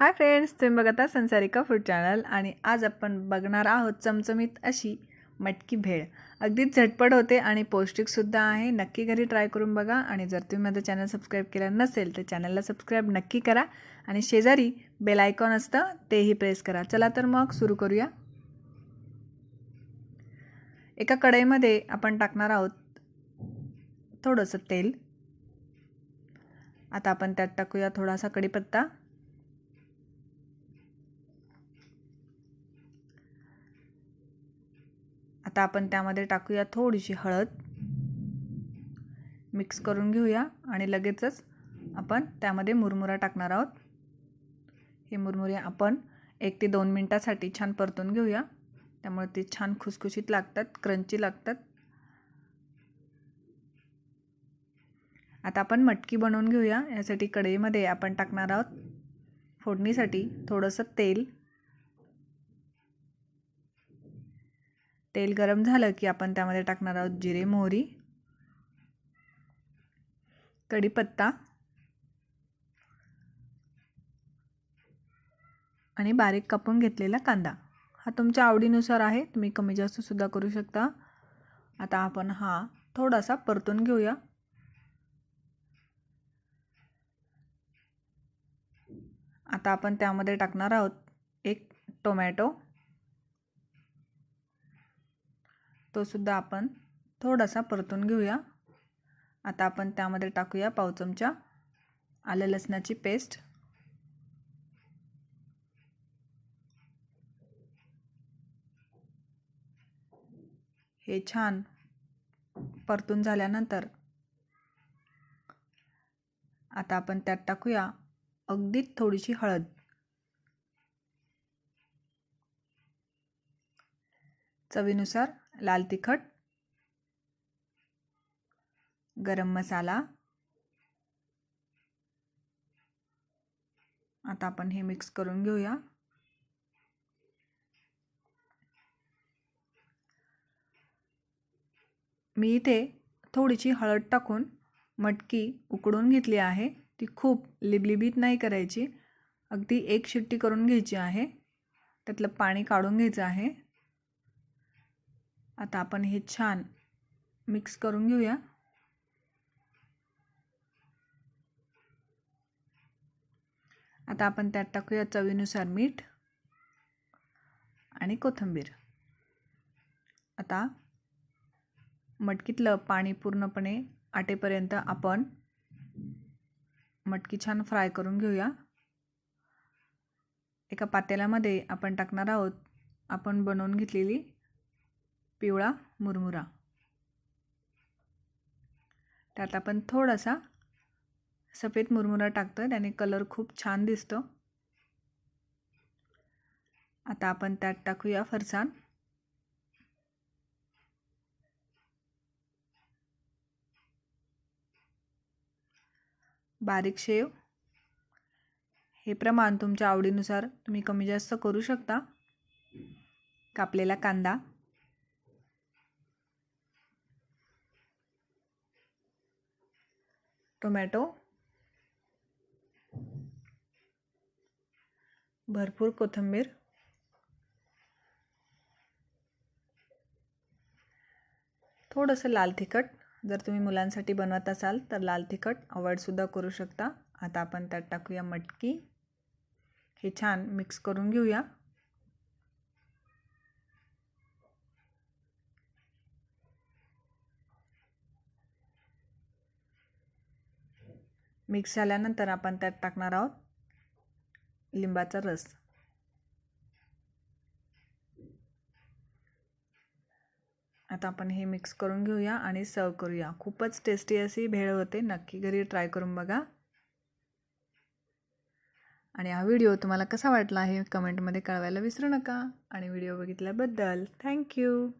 Hi friends तुम्ही बघता संसारिका food channel आणि आज आपण बघणार आहोत चमचमीत अशी मटकी भेळ. अगदीच झटपट होते आणि पौष्टिकसुद्धा आहे. नक्की घरी ट्राय करून बघा आणि जर तुम्ही माझं चॅनल सबस्क्राईब केलं नसेल तर चॅनलला सबस्क्राईब नक्की करा आणि शेजारी बेल आयकॉन असतं तेही प्रेस करा. चला तर मग सुरू करूया. एका कढईमध्ये आपण टाकणार आहोत थोडंसं तेल. आता आपण त्यात टाकूया थोडासा कढीपत्ता. आता आपण त्यामध्ये टाकूया थोडीशी हळद. मिक्स करून घेऊया आणि लगेचच आपण त्यामध्ये मुरमुरा टाकणार आहोत. हे मुरमुरे आपण एक ते दोन मिनटासाठी छान परतून घेऊया. त्यामुळे ते छान खुसखुशीत लागतात क्रंची लागतात. आता आपण मटकी बनवून घेऊया. यासाठी कढईमध्ये आपण टाकणार आहोत फोडणीसाठी थोडंसं तेल. तेल गरम झालं की आपण त्यामध्ये टाकणार आहोत जिरे मोहरी कढीपत्ता आणि बारीक कापून घेतलेला कांदा. हा तुमच्या आवडीनुसार आहे तुम्ही कमी जास्तसुद्धा करू शकता. आता आपण हा थोडासा परतून घेऊया. आता आपण त्यामध्ये टाकणार आहोत एक टोमॅटो. तोसुद्धा आपण थोडासा परतून घेऊया. आता आपण त्यामध्ये टाकूया पाव चमचा आलं लसणाची पेस्ट. हे छान परतून झाल्यानंतर आता आपण त्यात टाकूया अगदीच थोडीशी हळद. चवीनुसार लाल तिखट गरम मसाला. आता आपण हे मिक्स करून घेऊया. मी इथे थोडीशी हळद टाकून मटकी उकडून घेतली आहे. ती खूप लिबलिबीत नाही करायची. अगदी एक शिट्टी करून घ्यायची आहे. त्यातलं पाणी काढून घ्यायचं आहे. आता आपण हे छान मिक्स करून घेऊया. आता आपण त्यात टाकूया चवीनुसार मीठ आणि कोथिंबीर. आता मटकीतलं पाणी पूर्णपणे आटेपर्यंत आपण मटकी छान फ्राय करून घेऊया. एका पातेल्यामध्ये आपण टाकणार आहोत आपण बनवून घेतलेली पिवळा मुरमुरा. त्यात आपण थोडासा सफेद मुरमुरा टाकतो आहे त्याने कलर खूप छान दिसतो. आता आपण त्यात टाकूया फरसाण. बारीक शेव. हे प्रमाण तुमच्या आवडीनुसार तुम्ही कमी जास्त करू शकता. कापलेला कांदा. टोमॅटो. भरपूर कोथिंबीर. थोडंसं लाल तिखट. जर तुम्ही मुलांसाठी बनवत असाल तर लाल तिखट अवॉइडसुद्धा करू शकता. आता आपण त्यात टाकूया मटकी. हे छान मिक्स करून घेऊया. मिक्स झाल्यानंतर आपण त्यात टाकणार आहोत लिंबाचा रस. आता आपण हे मिक्स करून घेऊया आणि सर्व करूया. खूपच टेस्टी अशी भेळ होते. नक्की घरी ट्राय करून बघा. आणि हा व्हिडिओ तुम्हाला कसा वाटला हे कमेंटमध्ये कळवायला विसरू नका. आणि व्हिडिओ बघितल्याबद्दल थँक्यू.